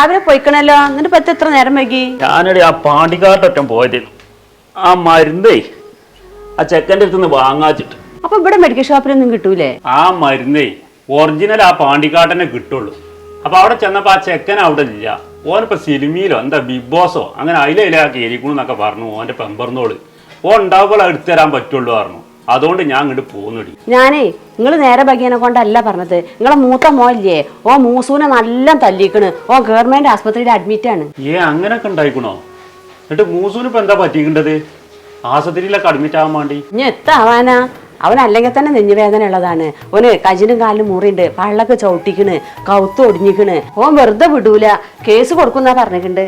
രാവിലെ പോയിക്കണല്ലോ. എന്നിട്ട് പറ്റ എത്ര നേരം വൈകി? ഞാനടി ആ പാണ്ടിക്കാട്ടൊറ്റം പോയത് ആ മരുന്നേ ആ ചെക്കന്റെ അടുത്ത് നിന്ന് വാങ്ങാച്ചിട്ട്. അപ്പൊ ഇവിടെ മെഡിക്കൽ ഷോപ്പിലൊന്നും കിട്ടൂലേ? ആ മരുന്നേ ഒറിജിനൽ ആ പാണ്ടിക്കാട്ടനെ കിട്ടുള്ളൂ. അപ്പൊ അവിടെ ചെന്നപ്പോ ആ ചെക്കൻ അവിടെ ഇല്ല. ഓനിപ്പോ സിനിമയിലോ എന്താ ബിഗ് ബോസോ അങ്ങനെ അതിലെ കയറിക്കണു എന്നൊക്കെ പറഞ്ഞു. ഓന്റെ പെമ്പറിനോട് ഓൻ ഉണ്ടാവുമ്പോൾ എടുത്തു തരാൻ പറ്റുള്ളൂ പറഞ്ഞു. അതുകൊണ്ട് ഞാൻ ഇങ്ങോട്ട് പോകുന്നടി ഞാനേ നിങ്ങൾ നേരെ ബഗിയനെ കൊണ്ടല്ല പറഞ്ഞത്. നിങ്ങളെ മൂത്ത മോല്ലേ ഓ മൂസൂനെ നല്ല തല്ലിക്കണ്. ഓ ഗവൺമെന്റ് ആസ്പത്രിയിൽ അഡ്മിറ്റ് ആണ്. ഏ അങ്ങനൊക്കെ ഉണ്ടായിക്കണോ? എന്നിട്ട് മൂസൂന് ഇപ്പൊ എന്താ പറ്റിക്കേണ്ടത് ആശുപത്രിയിലൊക്കെ അഡ്മിറ്റ് ആവാൻ വേണ്ടി. ഇനി എത്താവാനാ? അവൻ അല്ലെങ്കിൽ തന്നെ നെഞ്ഞുവേദന ഉള്ളതാണ്. ഓന് കജിനും കാലിനും മുറിയുണ്ട്. പള്ളൊക്കെ ചവിട്ടിക്കണ്. കൗത്ത് ഒടിഞ്ഞിക്കണ്. ഓൻ വെറുതെ വിടൂല. കേസ് കൊടുക്കുന്ന പറഞ്ഞിട്ടുണ്ട്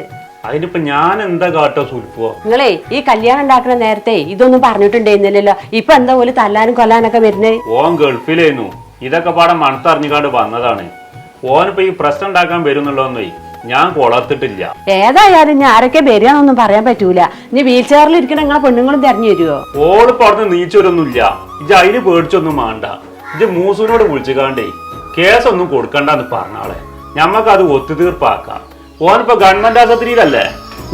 അതിനിപ്പോ ഞാൻ എന്താ കാട്ടോ സുൽപ്പോ നിങ്ങളെ ഈ കല്യാണം ഉണ്ടാക്കുന്ന നേരത്തെ ഇതൊന്നും പറഞ്ഞിട്ടുണ്ടായിരുന്നില്ലല്ലോ. ഇപ്പൊ എന്താ പോലെ തല്ലാനും കൊല്ലാനൊക്കെ വരുന്നേ? ഓൻ ഗൾഫിലായിരുന്നു ഇതൊക്കെ പാടെ മണത്തറിഞ്ഞുകാണ്ട് വന്നതാണ്. ഓനിപ്പോ ഈ പ്രശ്നം ഉണ്ടാക്കാൻ വരുന്നുള്ളതൊന്നേ ഞാൻ കൊളത്തിട്ടില്ല. ഏതായാലും ഞാൻ ആരൊക്കെ വരികയാണെന്നൊന്നും പറയാൻ പറ്റൂല. നീ വീൽ ചെയറിൽ ഇരിക്കണ നിങ്ങളെ പെണ്ണുങ്ങളും തെരഞ്ഞു തരുമോ ഓളിപ്പോ നീച്ചൊരൊന്നും നീച്ചൊരൊന്നുമില്ല. ഇജ് അതിന് പേടിച്ചൊന്നും വേണ്ട ഇജ് മൂസൂനോട് വിളിച്ചുകാണ്ടേ കേസൊന്നും കൊടുക്കണ്ടെന്ന് പറഞ്ഞാളെ ഞമ്മക്കത് ഒത്തുതീർപ്പാക്കാം. ഓനിപ്പോ ഗവൺമെന്റ് ആശുപത്രിയിലല്ലേ?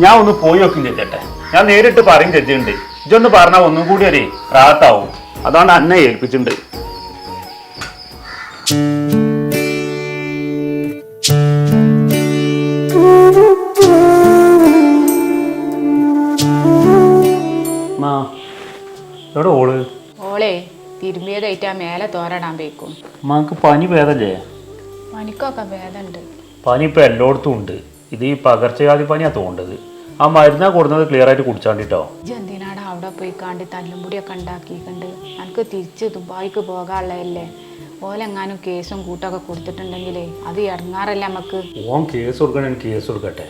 ഞാൻ ഒന്ന് പോയി നോക്കും ചെല്ലട്ടെ ഞാൻ നേരിട്ട് പറയും ചെല്ലുണ്ട് ഇജൊന്ന് പറഞ്ഞാൽ ഒന്നും കൂടി ഒരു റാത്താവും. അതാണ് അന്നെ ഏൽപ്പിച്ചിട്ടുണ്ട് മാ എവിടെ ഓൾ? ഓളെ തിരുമ്പിയതായിട്ട് ആ മേലെ തോരടാൻ വെക്കും മാക്ക് പനി ഭേദല്ലേ? പനിക്കൊക്കെ ഭേദമുണ്ട് പനി ഇപ്പൊ എല്ലായിടത്തും ഉണ്ട്. ഇത് ഈ പകർച്ചവ്യാധി പനിയാ തോണ്ടത്. ആ മരുന്നാ കൊടുക്കുന്നത് ക്ലിയർ ആയിട്ട് കുടിച്ചാണ്ടിട്ടോ. എന്തിനാടാ അവിടെ പോയി കാണ്ടി തല്ലും പൊടിയൊക്കെ ഉണ്ടാക്കിയിട്ടുണ്ട് എനിക്ക് തിരിച്ച് ദുബായിക്ക് പോകാനുള്ളതല്ലേ? ഓലെങ്ങാനും കേസും കൂട്ടൊക്കെ കൊടുത്തിട്ടുണ്ടെങ്കിലേ അത് ഇറങ്ങാറല്ല നമുക്ക് ഓൻ കേസ് കൊടുക്കണേ കേസ് കൊടുക്കട്ടെ.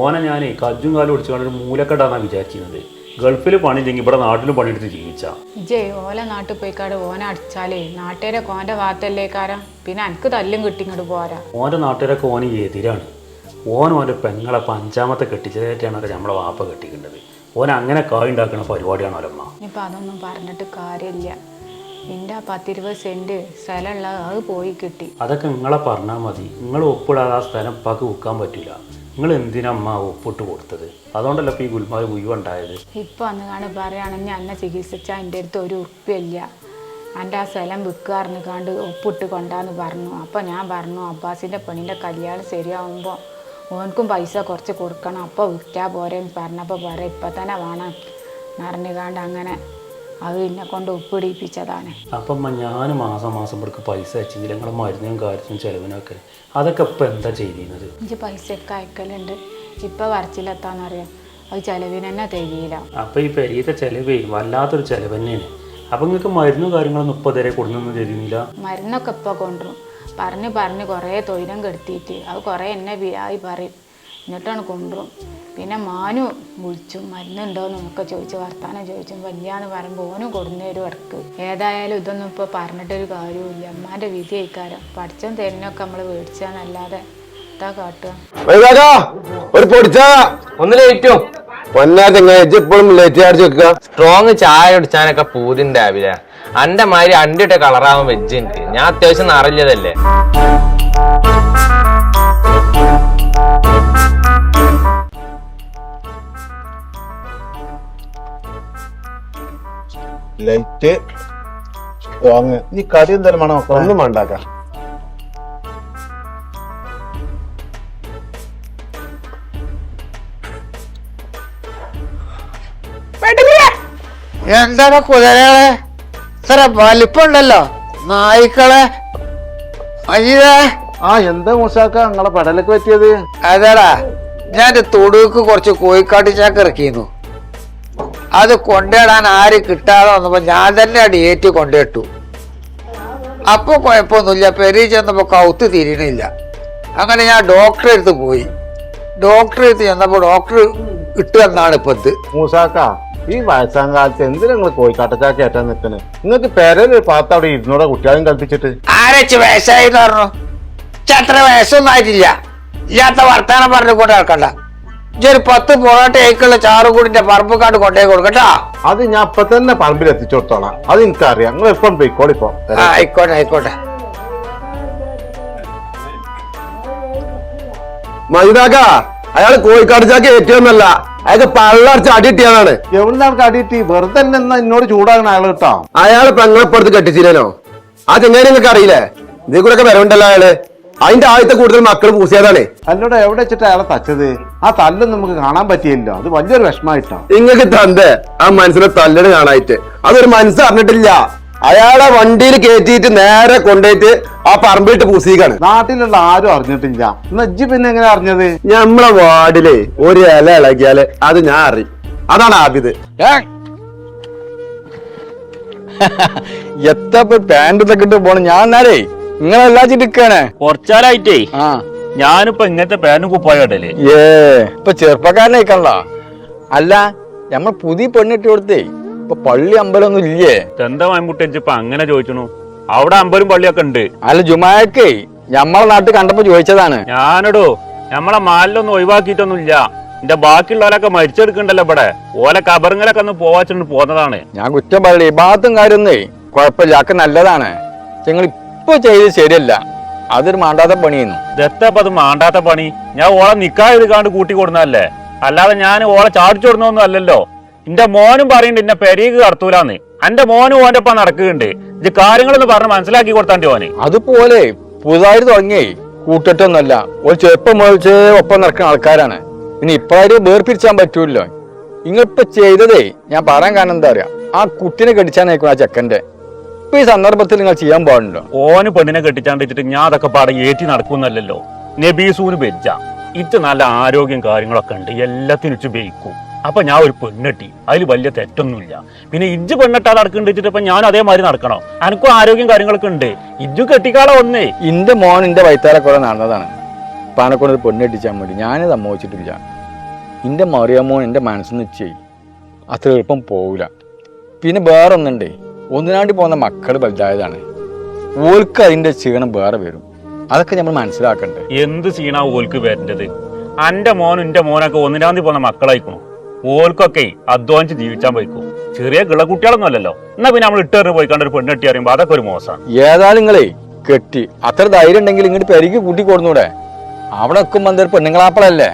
ഓനെ ഞാൻ കജ്ജും കാലും ഒടിച്ചുകൊണ്ട് ഒരു മൂലക്കെട്ടാന്നാ വിചാരിച്ചിരുന്നത്. ഗൾഫിൽ പണിയില്ലെങ്കിൽ ഇവിടെ നാട്ടിലും പണിയെടുത്ത് ജീവിച്ച. ജേ ഓലെ നാട്ടിൽ പോയിക്കാട് ഓനെ അടിച്ചാലേ നാട്ടുകാരൊക്കെ കോന്റെ ഭാഗത്തല്ലേ കാരം? പിന്നെ എനിക്ക് തല്ലും കിട്ടി ഇങ്ങോട്ട് പോരാ. ഓന്റെ നാട്ടുകാരൊക്കെ ഓന് എതിരാണ്. ഓൻ പെങ്ങളെ പെങ്ങളെ അഞ്ചാമത്തെ കെട്ടിച്ചതായിട്ടാണ് നമ്മളെ വാപ്പ കെട്ടിക്കേണ്ടത്. ഓൻ അങ്ങനെ കായ് ഉണ്ടാക്കുന്ന പരിപാടിയാണ് ഓരമ്മ ഇപ്പം അതൊന്നും പറഞ്ഞിട്ട് കാര്യമില്ല. എന്റെ ആ പത്തിരുപത് സെന്റ് സ്ഥലമുള്ള അത് പോയി കിട്ടി. അതൊക്കെ നിങ്ങളെ പറഞ്ഞാൽ മതി. നിങ്ങൾ ഒപ്പിടാതെ ആ സ്ഥലം ഇപ്പാക്ക് വിൽക്കാൻ പറ്റില്ല നിങ്ങൾ എന്തിനാ അമ്മ ഒപ്പിട്ട് കൊടുത്തത്? അതുകൊണ്ടല്ല ഇപ്പം ഈ ഗുൽമാർ മുഴുവുണ്ടായത് ഇപ്പം അന്ന് കാണി പറയുകയാണെങ്കിൽ അന്നെ ചികിത്സിച്ച എന്റെ അടുത്ത് ഒരു ഉറപ്പില്ല എന്റെ ആ സ്ഥലം വിൽക്കാറിന് കണ്ട് ഒപ്പിട്ട് കൊണ്ടാന്ന് പറഞ്ഞു. അപ്പോൾ ഞാൻ പറഞ്ഞു അബ്ബാസിന്റെ പെണ്ണിന്റെ കല്യാണം ശരിയാവുമ്പോൾ ഓനക്കും പൈസ കുറച്ച് കൊടുക്കണം. അപ്പോൾ വിൽക്കാൻ പോരേന്ന് പറഞ്ഞപ്പോൾ പറയാം ഇപ്പം തന്നെ വേണം. നിറഞ്ഞുകാണ്ട് അങ്ങനെ അത് എന്നെ കൊണ്ട് ഒപ്പിടിപ്പിച്ചതാണ്. അപ്പം ഞാൻ മാസം മാസം ഇവിടേക്ക് പൈസ അയച്ചെങ്കിൽ ഞങ്ങൾ മരുന്നും കാര്യത്തിനും ചിലവിനൊക്കെ. അതൊക്കെ ഇപ്പം എന്താ ചെയ്യുന്നത് എനിക്ക് പൈസയൊക്കെ അയക്കലുണ്ട്. ഇപ്പം വരച്ചിലെത്താന്നറിയാം. അത് ചിലവിന് തന്നെ തികയില്ല. അപ്പം ഈ പെരീത്തെ ചിലവേ വല്ലാത്തൊരു ചിലവ് തന്നെയാണ്. അപ്പം നിങ്ങൾക്ക് മരുന്നും കാര്യങ്ങളൊന്നും ഇപ്പം ഇതുവരെ കൊടുക്കുന്നൊന്നും തരുന്നില്ല? മരുന്നൊക്കെ ഇപ്പം കൊണ്ടുവരും. പറഞ്ഞ് പറഞ്ഞ് കുറേ തൊയിരം കെടുത്തിയിട്ട്. അത് കുറേ എന്നെ വിരായി പറയും. എന്നിട്ടാണ് കൊണ്ടുവരും പിന്നെ മാനു വിളിച്ചു മരുന്നുണ്ടോയെന്ന് ഒക്കെ ചോദിച്ചു വർത്താനം ചോദിച്ചു വല്യാന്ന് പറയുമ്പോൾ ഓനും കൊടുന്നേ ഒരു ഇടയ്ക്ക് ഏതായാലും ഇതൊന്നും ഇപ്പോൾ പറഞ്ഞിട്ടൊരു കാര്യമില്ല അമ്മാന്റെ വിധി അയക്കാരം പഠിച്ചും തരുന്നൊക്കെ നമ്മൾ മേടിച്ചാന്നല്ലാതെ എന്താ കാട്ടുക? ഒരു പൊടിച്ച ഒന്ന് ലേറ്റോ പൊന്നാ തെങ്ങ എപ്പോഴും ലേറ്റ് അടിച്ച് വെക്കുക സ്ട്രോങ് ചായ കുടിച്ചാനൊക്കെ പൂതിന്റെ രാവിലെ. അന്റെ മാതിരി അണ്ടിട്ട കളറാവാൻ വെജ് എനിക്ക് ഞാൻ അത്യാവശ്യം നിറഞ്ഞതല്ലേ? ലൈറ്റ് സ്ട്രോങ് നീ കടി എന്തായാലും വേണം മക്കളെ. ഒന്നും വേണ്ടാക്ക എന്താണ് കുതിരകളെ? ഇത്ര വലിപ്പമുണ്ടല്ലോ. നായ്ക്കളെ. അയ്യേ. ആ എന്താ മൂസാക്ക? നിങ്ങളെ പടലൊക്കെ പറ്റിയത്? അതേടാ ഞാൻ തൊടുക്ക് കുറച്ച് കോഴിക്കാട്ട് ചാക്ക് ഇറക്കിയിരുന്നു. അത് കൊണ്ടിടാൻ ആര് കിട്ടാതെ വന്നപ്പോ ഞാൻ തന്നെ അടി ഏറ്റി കൊണ്ടിട്ടു അപ്പൊ കുഴപ്പമൊന്നുമില്ല പെരി ചെന്നപ്പോ കൗത്ത് തിരിയണില്ല. അങ്ങനെ ഞാൻ ഡോക്ടറെ അടുത്ത് പോയി. ഡോക്ടറെ അടുത്ത് ചെന്നപ്പോ ഡോക്ടർ ഇട്ടു എന്നാണ് ഇപ്പൊ ഇത്. മൂസാക്ക ഈ വയസ്സാം കാലത്ത് എന്തിനാ നിങ്ങൾ കോഴിക്കാട്ടച്ചാക്ക് ഏറ്റാൻ നിൽക്കണേ? നിങ്ങൾക്ക് പേരൊരു പാത്ത അവിടെ ഇരുന്നൂടെ കുട്ടികളും കൽപ്പിച്ചിട്ട്. ആരച്ച് വയസ്സായി എന്ന് പറഞ്ഞു? അത്ര വയസ്സൊന്നും ആയിട്ടില്ല. ഇല്ലാത്ത വർത്താനം പറഞ്ഞു കൂടെ നടക്കണ്ട. ഇജ്ജ് ഒരു പത്ത് പൊറോട്ട ഏക്കുള്ള ചാറുകൂടിന്റെ പറമ്പുകാണ്ട് കൊണ്ടേ കൊടുക്കട്ടാ അത് ഞാൻ ഇപ്പൊ തന്നെ പറമ്പിൽ എത്തിച്ചു കൊടുത്തോളാം അത് എനിക്കറിയാം. നിങ്ങൾ എപ്പം പോയിക്കോളിപ്പോ ആ ആയിക്കോട്ടെ ആയിക്കോട്ടെ. മൈതാക്ക അയാൾ കോഴിക്കാട് ചാക്ക് ഏറ്റവുമല്ല അയാൾക്ക് പള്ളടിച്ച് അടിയിട്ടിയതാണ് എവിടുന്നാണ് അടിയിട്ടി? വെറുതെ തന്നെ എന്നാ എന്നോട് ചൂടാകണ അയാൾ കേട്ടോ. അയാൾ പെങ്ങളെപ്പുറത്ത് കെട്ടിച്ചില്ലനോ ആ ചെങ്ങായി നിങ്ങൾക്ക് അറിയില്ലേ? ഇതേ കൂടെ ഒക്കെ വരവുണ്ടല്ലോ അയാൾ. അതിന്റെ ആദ്യത്തെ കൂടുതൽ മക്കൾ പൂസിയതാണ്. അല്ലോടെ എവിടെ വെച്ചിട്ട് അയാളെ തച്ചത്? ആ തല്ലും നമുക്ക് കാണാൻ പറ്റിയല്ലോ. അത് വലിയൊരു വിഷമായിട്ടാ. നിങ്ങൾക്ക് തന്റെ ആ മനസ്സിനെ തല്ലട് കാണായിട്ട് അതൊരു മനസ്സ് അറിഞ്ഞിട്ടില്ല. അയാളെ വണ്ടിയിൽ കയറ്റിയിട്ട് നേരെ കൊണ്ടുപോയിട്ട് ആ പറമ്പിട്ട് പൂസിക്കാണ് നാട്ടിലുള്ള ആരും അറിഞ്ഞിട്ടില്ല. നജ്ജി പിന്നെ എങ്ങനെ അറിഞ്ഞത്? ഞമ്മളെ വാർഡിലെ ഒരു ഇല ഇളകിയാൽ അത് ഞാൻ അറി അതാണ് ആബിദ് എത്തപ്പോ പാന്റ് ഇതൊക്കെ ഇട്ട് പോണം? ഞാൻ എന്നാലേ നിങ്ങളെല്ലാം ചിരിക്കാണ് കുറച്ചാലായിട്ടേ ആ. ഞാനിപ്പോ ഇങ്ങനത്തെ പാനും കുപ്പായോട്ടല്ലേ ഏ ഇപ്പൊ ചെറുപ്പക്കാരനായിക്കണല്ല. അല്ല നമ്മൾ പുതിയ പെണ്ണിട്ട് കൊടുത്തേ. ഇപ്പൊ പള്ളി അമ്പലമൊന്നും ഇല്ലേ? എന്താ മമ്മൂട്ടിപ്പോ അങ്ങനെ ചോദിച്ചു അവിടെ അമ്പലും പള്ളിയൊക്കെ ഉണ്ട്. അല്ല ജുമാക്കേ ഞമ്മളെ നാട്ടിൽ കണ്ടപ്പോ ചോദിച്ചതാണ്. ഞാനടോ നമ്മളെ മാലിലൊന്നും ഒഴിവാക്കിയിട്ടൊന്നുമില്ല. എന്റെ ബാക്കിയുള്ളവരൊക്കെ മരിച്ചെടുക്കണ്ടല്ലോ ഇവിടെ. ഓല കബറിങ്ങലൊക്കെ ഒന്ന് പോവാച്ചിട്ട് പോന്നതാണ്. ഞാൻ കുറ്റം പറയില്ല ഈ ഭാഗത്തും കാര്യമൊന്നേ കുഴപ്പമില്ല ഒക്കെ നല്ലതാണ്. നിങ്ങൾ ഇപ്പൊ ചെയ്ത് ശരിയല്ല. അതൊരു മാണ്ടാത്ത പണിയെന്നു ദത്തപ്പ അത് മാണ്ടാത്ത പണി? ഞാൻ ഓളെ നിക്കാതെ കാണ്ട് കൂട്ടി കൊടുന്നതല്ലേ? അല്ലാതെ ഞാൻ ഓളെ ചാടിച്ചു കൊടുന്നൊന്നും അല്ലല്ലോ. എന്റെ മോനും പറയുന്നുണ്ട് എന്നെ പെരീക്ക് കടത്തൂലാന്ന്. എന്റെ മോനും ഓന്റെ ഒപ്പം നടക്കുന്നുണ്ട്. ഇത് കാര്യങ്ങളൊന്ന് പറഞ്ഞ് മനസ്സിലാക്കി കൊടുത്താണ്ട് ഓന്. അതുപോലെ പുതുതായിട്ട് തുടങ്ങിയേ കൂട്ടിട്ടൊന്നല്ല ഒരു ചെറുപ്പം മുതൽ ഒപ്പം നടക്കുന്ന ആൾക്കാരാണ്. പിന്നെ ഇപ്പാരും വേർപിരിച്ചാൻ പറ്റൂല്ലോ. നിങ്ങളിപ്പോ ചെയ്തതേ ഞാൻ പറയാൻ കാരണം എന്താ പറയാ ആ കുട്ടിനെ കടിച്ചാനായിരിക്കും ആ ചെക്കന്റെ ഇപ്പൊ ഈ സന്ദർഭത്തിൽ നിങ്ങൾ ചെയ്യാൻ പാടുണ്ടോ? ഓന് പെണ്ണിനെ കെട്ടിച്ചാണ്ടിട്ട് ഞാൻ അതൊക്കെ പാടെ ഏറ്റി നടക്കുന്നല്ലോ നബീസൂന് ബെജ്ജ. ഇത് നല്ല ആരോഗ്യം കാര്യങ്ങളൊക്കെ ഉണ്ട്. എല്ലാത്തിനും ബേക്കും അപ്പൊ ഞാൻ ഒരു പെണ്ണെട്ടി. അതിൽ വലിയ തെറ്റൊന്നുമില്ല. പിന്നെ ഇജ്ജ് പെണ്ണെട്ടാ നടക്കണ്ടിട്ട് ഇപ്പൊ ഞാൻ അതേമാതിരി നടക്കണോ? എനിക്കും ആരോഗ്യം കാര്യങ്ങളൊക്കെ ഉണ്ട്. ഇജ്ജു കെട്ടിക്കാളെ ഒന്നേ ഇന്റെ മോൻ ഇന്റെ വൈത്താരെ കുറെ നടന്നതാണ്. പാനക്കൊണ്ട് പെണ്ണെട്ടിച്ചാൻ വേണ്ടി ഞാനത് സമ്മതിച്ചിട്ടില്ല. എന്റെ മറിയാമോൻ എന്റെ മനസ്സിൽ നിന്ന് ചെയ്. അത്ര എളുപ്പം പോവില്ല പിന്നെ വേറെ ഒന്നുണ്ടേ ഒന്നിനാണ്ടി പോകുന്ന മക്കൾ വലുതായതാണ്. ഓൾക്ക് അതിന്റെ ക്ഷീണം വേറെ വരും. അതൊക്കെ നമ്മൾ മനസ്സിലാക്കണ്ടേ? എന്ത് സീണാ ഓൽക്ക് വരേണ്ടത്? അന്റെ മോനും എന്റെ മോനൊക്കെ ഒന്നിനാന്തി പോകുന്ന മക്കളായിക്കണു. ഓൽക്കൊക്കെ അധ്വാനിച്ച് ജീവിച്ചാൻ പോയിക്കും. ചെറിയ കിളക്കുട്ടികളൊന്നും അല്ലല്ലോ എന്നാ പിന്നെ നമ്മൾ ഇട്ടേറി പോയി കണ്ടൊരു പെണ്ണെട്ടി അറിയുമ്പോ അതൊക്കെ ഒരു മോശമാണ്. ഏതായാലും നിങ്ങളെ കെട്ടി അത്ര ധൈര്യം ഉണ്ടെങ്കിൽ ഇങ്ങോട്ട് പെരുകി കൂട്ടി കൊടുന്നൂടെ. അവിടെ നിൽക്കുമ്പോൾ എന്തൊരു പെണ്ണുങ്ങളാപ്പളല്ലേ?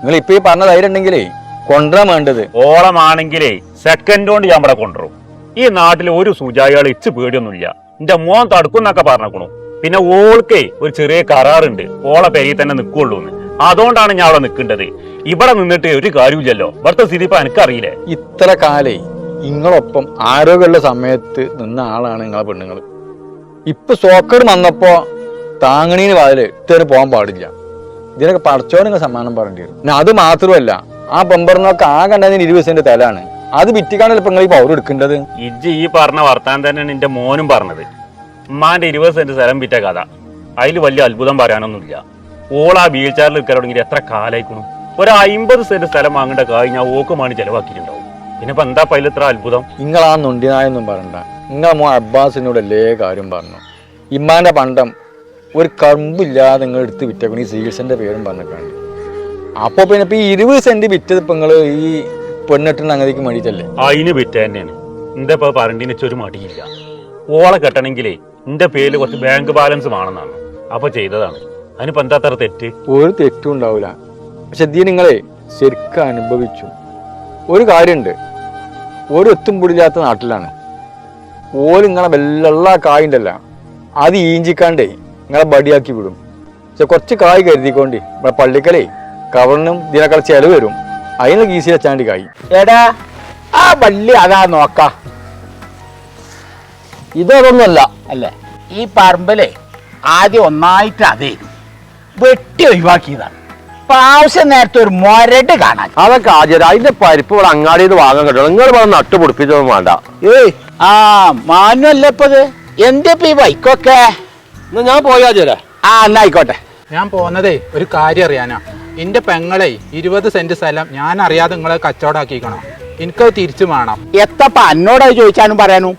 നിങ്ങൾ ഇപ്പൊ ഈ പറഞ്ഞ ധൈര്യം ഉണ്ടെങ്കിലേ കൊണ്ടുവരാൻ വേണ്ടത്. ഓളമാണെങ്കിലേ സെക്കൻഡ് കൊണ്ട് ഞാൻ ഇവിടെ കൊണ്ടുവരും. ഈ നാട്ടിൽ ഒരു സുജായികൾ ഇച്ച് പേടിയൊന്നുമില്ല. എന്റെ മോൻ തടുക്കും എന്നൊക്കെ പറഞ്ഞേക്കണു. പിന്നെ ഓൾക്കേ ഒരു ചെറിയ കരാറുണ്ട്. ഓളെ പെരുകി തന്നെ നിൽക്കുള്ളൂ എന്ന് അതുകൊണ്ടാണ് ഞാൻ അവിടെ നിൽക്കേണ്ടത്. ഇവിടെ നിന്നിട്ട് ഒരു കാര്യമില്ലല്ലോ ഇവിടുത്തെ സ്ഥിതി ഇപ്പൊ എനിക്കറിയില്ലേ? ഇത്ര കാലേ നിങ്ങളൊപ്പം ആരോഗ്യമുള്ള സമയത്ത് നിന്ന ആളാണ് നിങ്ങളെ പെണ്ണുങ്ങൾ ഇപ്പൊ സോക്കർ വന്നപ്പോ താങ്ങണീന് വാതിൽ ഇത്തേന് പോകാൻ പാടില്ല. ഇതിനൊക്കെ പടച്ചോനെ നിങ്ങൾ സമ്മാനം പറയേണ്ടി വരും. പിന്നെ അത് മാത്രമല്ല ആ ബമ്പറിനൊക്കെ ആ കണ്ടതിന് ഇരുപത് സെന്റ് തലാണ്. അത് വിറ്റിക്കാണല്ലോ ഇപ്പൊ നിങ്ങൾ ഈ പൗർ എടുക്കേണ്ടത്? ഇജ്ജ് ഈ പറഞ്ഞ വർത്താൻ തന്നെയാണ് എന്റെ മോനും പറഞ്ഞത്. ഉമ്മാന്റെ ഇരുപത് സെന്റ് സ്ഥലം വിറ്റ കഥ. അതിൽ വലിയ അത്ഭുതം പറയാനൊന്നുമില്ല. ഓൾ ആ വീൽ ചെയറിൽ നിൽക്കാൻ തുടങ്ങി എത്ര കാലായിക്കണം? ഒരു അമ്പത് സെന്റ് സ്ഥലം വാങ്ങേണ്ട കായ് ഞാൻ ഓക്കുമാണ് ചെലവാക്കിയിട്ടുണ്ടാവും. പിന്നെ ഇപ്പൊ എന്താ പയ്യിൽ ഇത്ര അത്ഭുതം? നിങ്ങൾ ആ നൊണ്ടിനായൊന്നും പറയണ്ട. നിങ്ങൾ മോ അബ്ബാസിനോട് എല്ലേ കാര്യം പറഞ്ഞു. ഇമ്മാന്റെ പണ്ടം ഒരു കമ്പില്ലാതെ നിങ്ങൾ എടുത്ത് വിറ്റേക്കണം. ഈ ചികിത്സന്റെ പേരും പറഞ്ഞിട്ടുണ്ട്. അപ്പോൾ പിന്നെ ഇപ്പൊ ഈ ഇരുപത് സെന്റ് വിറ്റത് ഇപ്പൊ നിങ്ങൾ ഈ പെണ്ണെട്ടിന് അങ്ങനെയൊക്കെ മേടിച്ചല്ലേ? അതിന് വിറ്റ തന്നെയാണ്. എന്റെ ഇപ്പൊ പറണ്ടിന് ഒരു മടിയില്ല. ഓളെ കെട്ടണമെങ്കിലേ എന്റെ പേരിൽ കുറച്ച് ബാങ്ക് ബാലൻസ് വേണമെന്നാണ്. അപ്പൊ ചെയ്തതാണ്. അതിനിപ്പോ എന്താ അത്ര തെറ്റ്? ഒരു തെറ്റും ഉണ്ടാവില്ല പക്ഷെ ദീ നിങ്ങളെ ശരിക്കും അനുഭവിച്ചു. ഒരു കാര്യമുണ്ട്. ഒരു ഒത്തും പൊടില്ലാത്ത നാട്ടിലാണ്. ഓൽ നിങ്ങളെ വെള്ള കായുണ്ടല്ല. അത് ഈഞ്ചിക്കാണ്ടേ നിങ്ങളെ ബടിയാക്കി വിടും. പക്ഷെ കുറച്ച് കായ് കരുതിക്കൊണ്ട് ഇവിടെ പള്ളിക്കലേ കവറിനും ഇതിനേക്കാൾ ചെലവ് വരും. അതിന് ഗീസി വെച്ചാണ്ട് കായ്. ഏടാ ആ പള്ളി അതാ നോക്ക. ഇതൊന്നുമല്ല അല്ലേ? ഈ പറമ്പലേ ആദ്യം ഒന്നായിട്ട് അതേ വെട്ടി ഒഴിവാക്കിയതാണ്. ആവശ്യം നേരത്തെ ഒരു മൊരട് കാണാൻ. അതൊക്കെ ആചാരം അതിന്റെ പരിപ്പ് ഇവിടെ അങ്ങാടിയിൽ വാങ്ങാൻ കിട്ടണം നിങ്ങൾ ഇവിടെ നട്ട് പൊടിപ്പിച്ചൊന്നും വേണ്ട. ഏയ് ആ മാനുവല്ല ഇപ്പത് എന്റെ ഈ വൈക്കൊക്കെ? എന്നാ ഞാൻ ആചാര ആ എന്നായിക്കോട്ടെ ഞാൻ പോന്നതേ ഒരു കാര്യം അറിയാനാ. എന്റെ പെങ്ങളെ ഇരുപത് സെന്റ് സ്ഥലം ഞാൻ അറിയാതെ നിങ്ങളെ കച്ചവടാക്കിക്കണം എനിക്കത് തിരിച്ചു വേണം. എത്തപ്പ എന്നോടായി ചോദിച്ചാലും ചോദിച്ചാനും പറയാനും?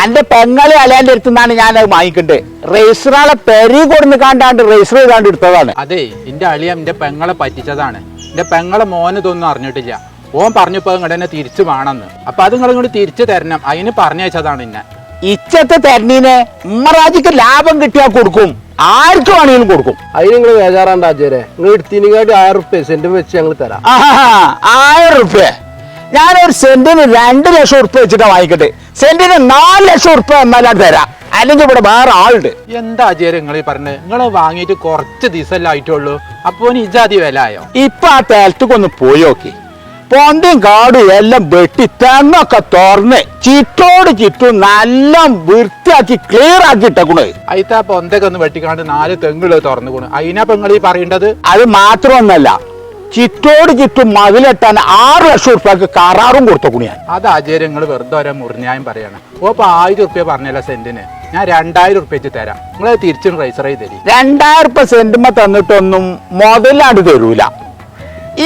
അന്റെ പെങ്ങളെ അലയാന്റെ അടുത്തുനിന്നാണ് ഞാൻ അത് വാങ്ങിക്കണ്ടേ. റേസറാളെ പെരി കൊടുന്ന് കാണ്ടാണ്ട് റേസർ ചെയ്താണ്ട് എടുത്തതാണ്. അതെ എന്റെ അളിയ എന്റെ പെങ്ങളെ പറ്റിച്ചതാണ്. എന്റെ പെങ്ങളെ മോന് ഇതൊന്നും അറിഞ്ഞിട്ടില്ല. ഓൻ പറഞ്ഞപ്പോ ഇങ്ങോട്ട് തന്നെ തിരിച്ചു വേണമെന്ന് അപ്പൊ അത് നിങ്ങൾ ഇങ്ങോട്ട് തിരിച്ചു തരണം. അതിന് പറഞ്ഞയച്ചതാണ് എന്നെ ഇച്ചത്തെ തെരഞ്ഞീനെ ഉമ്മറാജിക്ക് ലാഭം കിട്ടിയാൽ കൊടുക്കും. ആർക്ക് വേണമെങ്കിലും കൊടുക്കും. അതിന് നിങ്ങൾ വേജാറാണ്ട് അജയരെ നിങ്ങൾ എടുത്തിനെക്കാട്ടി ആയിരം റുപ്യ സെന്റ് വെച്ച് ഞങ്ങൾ തരാം. ആഹാ, ആയിരം റുപ്യ ഞാനൊരു സെന്റിന് രണ്ട് ലക്ഷം ഉറുപ്പ്യ വെച്ചിട്ടാ വാങ്ങിക്കട്ടെ സെന്റിന് നാല് ലക്ഷം ഉറുപ്പ്യ എന്നാലും തരാം. അല്ലെങ്കിൽ ഇവിടെ വേറെ ആളുണ്ട്. എന്താ അജയര് നിങ്ങൾ പറഞ്ഞത് നിങ്ങൾ വാങ്ങിയിട്ട് കുറച്ച് ദിവസമല്ലേ ആയിട്ടുള്ളൂ. അപ്പോ ഇജാതി വിലയോ ഇപ്പൊ ആ തേലത്തേക്കൊന്ന് പോയി നോക്കി. പൊന്തും കാടും എല്ലാം വെട്ടി തെങ്ങൊക്കെ തുറന്ന് ചിറ്റോട് ചുറ്റും നല്ല വൃത്തിയാക്കി ക്ലിയർ ആക്കി ഇട്ടേക്കണേ. അയിത്ത ആ പൊന്തൊക്കെ ഒന്ന് വെട്ടിക്കാണ്ട് നാല് തെങ്ങുകൾ തുറന്നുകൂണ് അതിനാ നിങ്ങൾ ഈ പറയേണ്ടത്? അത് മാത്രമൊന്നല്ല ചിറ്റോട് ചുറ്റും മതിലെട്ടാൻ ആറ് ലക്ഷം ഉറുപ്പ്യക്ക് കരാറും കൊടുത്ത കുണിയാൻ. അത് നിങ്ങൾ വെറുതെ ഓരോ മുറിഞ്ഞായും പറയണം. ഓ ഇപ്പൊ ആയിരം ഉറുപ്പ്യ പറഞ്ഞല്ല സെന്റിന്. ഞാൻ രണ്ടായിരം വെച്ച് തരാം. നിങ്ങൾ തിരിച്ചും റൈസർ ചെയ്ത് തരും. രണ്ടായിരം ഉറുപ്പ്യ സെന്റുമ്മ തന്നിട്ടൊന്നും മുതലാണ്ട് തരൂല.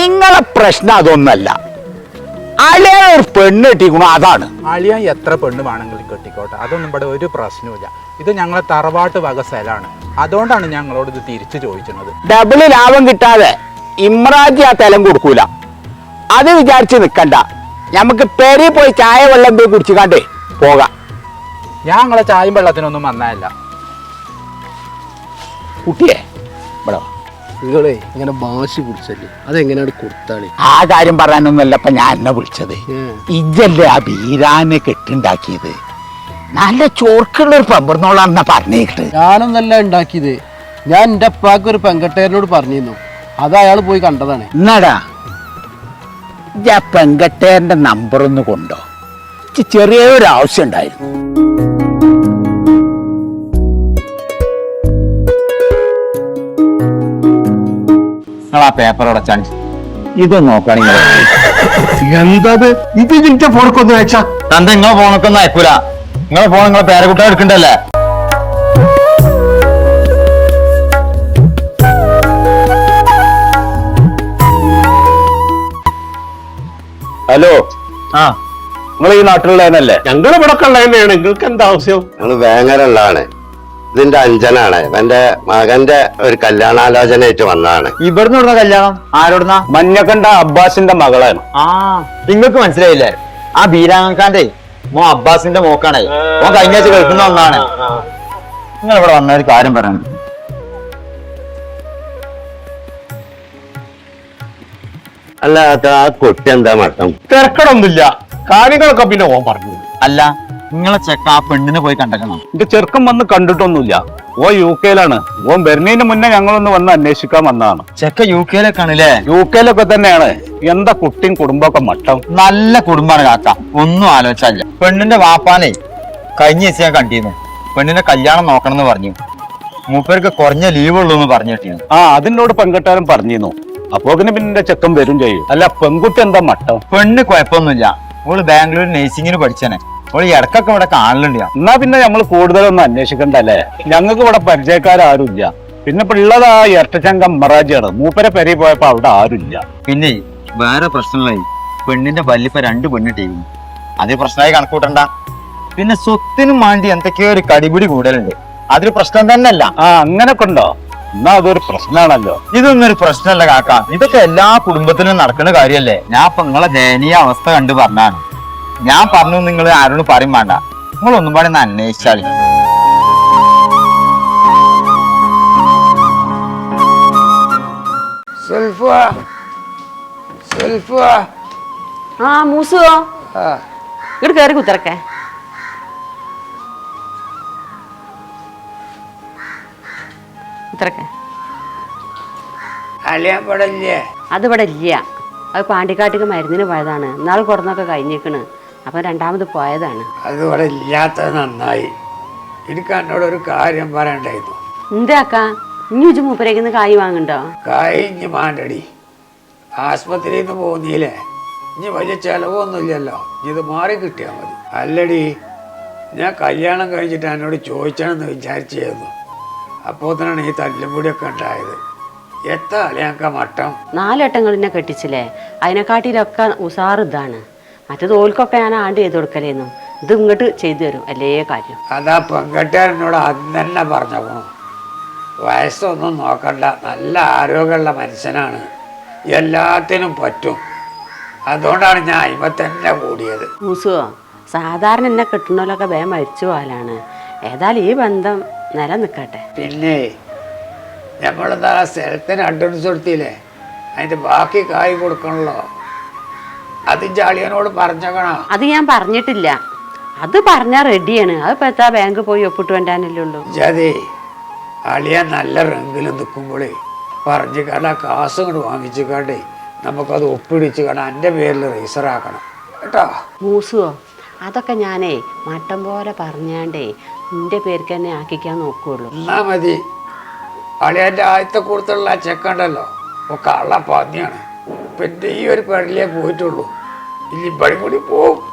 ഇങ്ങളെ പ്രശ്നം അതൊന്നല്ല. അളിയ ഒരു പെണ്ണ് കെട്ടിക്കണു അതാണ്. അളിയ എത്ര പെണ്ണ് വേണമെങ്കിലും കെട്ടിക്കോട്ടെ. അതൊന്നും ഇവിടെ ഒരു പ്രശ്നവുമില്ല. ഇത് ഞങ്ങളെ തറവാട്ട് വക സ്ഥലമാണ്. അതുകൊണ്ടാണ് ഞങ്ങളോട് ഇത് തിരിച്ചു ചോദിക്കുന്നത് ഡബിൾ ലാഭം കിട്ടാതെ ഇമ്രാജി ആ തലം കൊടുക്കൂല. അത് വിചാരിച്ച് നിൽക്കണ്ട നമുക്ക് പേരി പോയി ചായ വെള്ളം പോയി കുടിച്ചു കണ്ടേ പോകാം. ഞാൻ ഞങ്ങളെ ചായയും വെള്ളത്തിനൊന്നും വന്നതല്ല. കുട്ടിയെ ഇവിടെ. നിങ്ങളെ ഇങ്ങനെ വാശി കുടിച്ചല്ലേ അതെങ്ങനെയാണ് കൊടുത്താളി ആ കാര്യം പറയാനൊന്നുമല്ല ഇപ്പൊ ഞാൻ എന്നെ വിളിച്ചത്. ഇജ്ജല്ലേ ആ ബീരാനെ കെട്ടുണ്ടാക്കിയത്? നല്ല ചോർക്കുള്ള ഒരു പെമ്പറന്നോളാണെന്നാ പറഞ്ഞേക്കിട്ട് ഞാനൊന്നല്ല ഉണ്ടാക്കിയത്. ഞാൻ എന്റെ അപ്പാക്ക് ഒരു പെങ്കട്ടേരനോട് പറഞ്ഞിരുന്നു. അത് അയാൾ പോയി കണ്ടതാണ്. എന്നാടാ? ഞാൻ ആ പെങ്കട്ടേന്റെ നമ്പർ ഒന്ന് കൊണ്ടോ. ചെറിയൊരു ആവശ്യം ഉണ്ടായിരുന്നു. നിങ്ങൾ ആ പേപ്പർ അടച്ചാണ്. ഇത് നോക്കുകയാണെങ്കിൽ എന്താ ഇത് ഇതിന്റെ ഫോണക്കൊന്ന് വെച്ചാ തന്ത നിങ്ങളെ ഫോണൊക്കെ ഒന്നും അയക്കൂല. നിങ്ങളെ ഫോൺ നിങ്ങളെ പേരക്കുട്ടം എടുക്കണ്ടല്ലേ? ഹലോ. ആ. നിങ്ങൾ ഈ നാട്ടിലുള്ളതല്ലേ ഞങ്ങൾ ഇവിടെ ഉള്ളതന്നെയാണ് നിങ്ങൾക്ക് എന്താ ആവശ്യം? ഞങ്ങൾ വേങ്ങരള്ളതാണ് ഇതിന്റെ അഞ്ചനാണ് എന്റെ മകന്റെ ഒരു കല്യാണാലോചനയായിട്ട് വന്നതാണ്. ഇവിടുന്ന് ഇവിടുന്ന കല്യാണം? ആരോടുന്ന? മഞ്ഞക്കണ്ട അബ്ബാസിന്റെ മകളാണ്. ആ നിങ്ങൾക്ക് മനസ്സിലായില്ലേ? ആ ബീരാങ്കാന്റെ മോ അബ്ബാസിന്റെ മോക്കാണേ. ഓൻ കഴിഞ്ഞ ആഴ്ച കേൾക്കുന്ന ഒന്നാണ് നിങ്ങൾ ഇവിടെ വന്ന ഒരു കാര്യം പറയണം. അല്ല ആ കുട്ടി എന്താ മട്ടം? തിരക്കടൊന്നുമില്ല കാര്യങ്ങളൊക്കെ പിന്നെ ഓൻ പറഞ്ഞു. അല്ല നിങ്ങളെ ചെക്ക ആ പെണ്ണിനെ പോയി കണ്ടക്കണം എന്റെ ചെറുക്കം വന്ന് കണ്ടിട്ടൊന്നുമില്ല. ഓ യു കെയിലാണ്. ഓൻ വരുന്നതിന് മുന്നേ ഞങ്ങളൊന്ന് വന്ന് അന്വേഷിക്കാൻ വന്നതാണ്. ചെക്ക യു കെയിലേക്കാണല്ലേ? യു കെയിലൊക്കെ തന്നെയാണ്. എന്താ കുട്ടിയും കുടുംബമൊക്കെ മട്ടം? നല്ല കുടുംബമാണ് കാക്ക. ഒന്നും ആലോചിച്ചല്ല പെണ്ണിന്റെ വാപ്പാനെ കഴിഞ്ഞ ദിവസം ഞാൻ കണ്ടിരുന്നു. പെണ്ണിന്റെ കല്യാണം നോക്കണം എന്ന് പറഞ്ഞു. മൂപ്പേർക്ക് കുറഞ്ഞ ലീവ് ഉള്ളൂ എന്ന് പറഞ്ഞു കിട്ടിയിരുന്നു ആ അതിനോട് പെൺകെട്ടാരും പറഞ്ഞിരുന്നു. അപ്പോ പിന്നെ പിന്നെ ചെക്കൻ വരും ചെയ്യും. അല്ല പെൺകുട്ടി എന്താ മട്ടം? പെണ്ണ് കുഴപ്പമൊന്നുമില്ല. ഓൾ ബാംഗ്ലൂർ നേഴ്സിംഗിന് പഠിച്ചനെ. ഓൾ ഇടക്കൊക്കെ ഇവിടെ കാണലുണ്ട് ഞാൻ. എന്നാ പിന്നെ നമ്മൾ കൂടുതലൊന്നും അന്വേഷിക്കണ്ടല്ലേ? ഞങ്ങൾക്ക് ഇവിടെ പരിചയക്കാരും പിന്നെ ഇപ്പൊ ഉള്ളത് ആ ഇരട്ടച്ചങ്കം മറാജിയാണ്. മൂപ്പരെ പെരി പോയപ്പോ അവിടെ ആരുമില്ല. പിന്നെ വേറെ പ്രശ്നങ്ങളായി പെണ്ണിന്റെ വല്ലിപ്പ രണ്ട് പെണ്ണ് ടീം അത് പ്രശ്നമായി കണക്കൂട്ടണ്ട. പിന്നെ സ്വത്തിനും വേണ്ടി എന്തൊക്കെയോ ഒരു കടിപിടി കൂടലുണ്ട്. അതൊരു പ്രശ്നം തന്നെയല്ല. ആ അങ്ങനെ ഉണ്ടോ? എന്നാ അതൊരു പ്രശ്നമാണല്ലോ ഇതൊന്നും ഒരു പ്രശ്നമല്ല കാക്ക. ഇതൊക്കെ എല്ലാ കുടുംബത്തിലും നടക്കുന്ന കാര്യമല്ലേ ഞാൻ ഇപ്പൊ നിങ്ങളെ ദയനീയ അവസ്ഥ കണ്ടു പറഞ്ഞാണ് ഞാൻ പറഞ്ഞു നിങ്ങൾ ആരോട് പറയും വേണ്ട. നിങ്ങളൊന്നും പാടി ഒന്ന് സെൽഫ ആ മൂസോ ആ. ഇങ്ങോട്ട് കയറി കുത്തിറക്കേ. കുത്തിറക്കേ അളിയാൻ പടല്ലേ അത് ഇവിടെ ഇല്ല. അത് പാണ്ടിക്കാട്ടിക്ക് മരുന്നിന് പോയതാണ്. നാൾ കൊടുന്നൊക്കെ കഴിഞ്ഞേക്കണ് അപ്പം രണ്ടാമത് പോയതാണ്. അത് ഇവിടെ ഇല്ലാത്തത് നന്നായി. എനിക്ക് എന്നോട് ഒരു കാര്യം പറയണ്ടായിരുന്നു. എന്താക്ക ഇനി ഉച്ച മൂപ്പരേക്കുന്ന് കായ് വാങ്ങണ്ടോ? കഴിഞ്ഞ് മാണ്ടടി ആസ്പത്രിയിൽ നിന്ന് പോകുന്നില്ലേ ഇനി വലിയ ചിലവൊന്നുമില്ലല്ലോ. ഇനി ഇത് മാറി കിട്ടിയാൽ മതി. അല്ലടി ഞാൻ കല്യാണം കഴിച്ചിട്ട് എന്നോട് ചോദിച്ചാണെന്ന് വിചാരിച്ചിരുന്നു. അപ്പോൾ തന്നെയാണ് ഈ തല്ലുപൊടിയൊക്കെ ഉണ്ടായത്. എത്ര അലയാക്ക മട്ടം. നാലെട്ടങ്ങൾ എന്നെ കെട്ടിച്ചില്ലേ? അതിനെക്കാട്ടിലൊക്കെ ഉസാറ് ഇതാണ്. മറ്റു തോൽക്കൊക്കെ ഞാൻ ആണ്ട് ചെയ്ത് കൊടുക്കലേന്നു. ഇത് ഇങ്ങോട്ട് ചെയ്തു തരും. അല്ലേ കാര്യം? അതാ പെൺകെട്ടുകാരനോട് അന്ന് തന്നെ പറഞ്ഞു വയസ്സൊന്നും നോക്കണ്ട. നല്ല ആരോഗ്യമുള്ള മനുഷ്യനാണ്. എല്ലാത്തിനും പറ്റും. അതുകൊണ്ടാണ് ഞാൻ അയിമത്തന്നെ തന്നെ കൂടിയത്. മൂസുവോ സാധാരണ എന്നെ കിട്ടണോലൊക്കെ വേഗം മരിച്ചു പോലാണ് ഏതായാലും ഈ ബന്ധം നിലനിൽക്കട്ടെ പിന്നെ നമ്മളെന്താ സ്ഥലത്തിന് അഡ്വാൻസ് കൊടുത്തില്ലേ? അതിന്റെ ബാക്കി കായ് കൊടുക്കണല്ലോ. അത് ജാളിയനോട് പറഞ്ഞേക്കണോ. അത് ഞാൻ പറഞ്ഞിട്ടില്ല. അത് പറഞ്ഞാൽ റെഡിയാണ് അത് ഇപ്പൊ എത്താ ബാങ്ക് പോയി ഒപ്പിട്ട് വേണ്ടാനല്ലേ ഉള്ളൂ. ജാതി അളിയ നല്ല റെങ്കിലും നിൽക്കുമ്പോഴേ പറഞ്ഞു കണ്ട കാസ് ഇങ്ങോട്ട് വാങ്ങിച്ചു കണ്ടേ നമുക്കത് ഒപ്പിടിച്ച് കണ്ട എന്റെ പേരിൽ റീസർ ആക്കണം. കേട്ടോ? മൂസുവോ അതൊക്കെ ഞാനേ മട്ടം പോലെ പറഞ്ഞാണ്ടേ നിന്റെ പേർക്ക് തന്നെ ആക്കിക്കാൻ നോക്കുള്ളൂ. എന്നാ മതി. അളിയന്റെ ആദ്യത്തെ കൂടുതലുള്ള ആ ചെക്കണ്ടല്ലോ ഒക്കെ കള്ള പന്നിയാണ്. പിന്നെ ഈ ഒരു പെടലേ പോയിട്ടുള്ളൂ. ഇനി പടി കൂടി പോവും.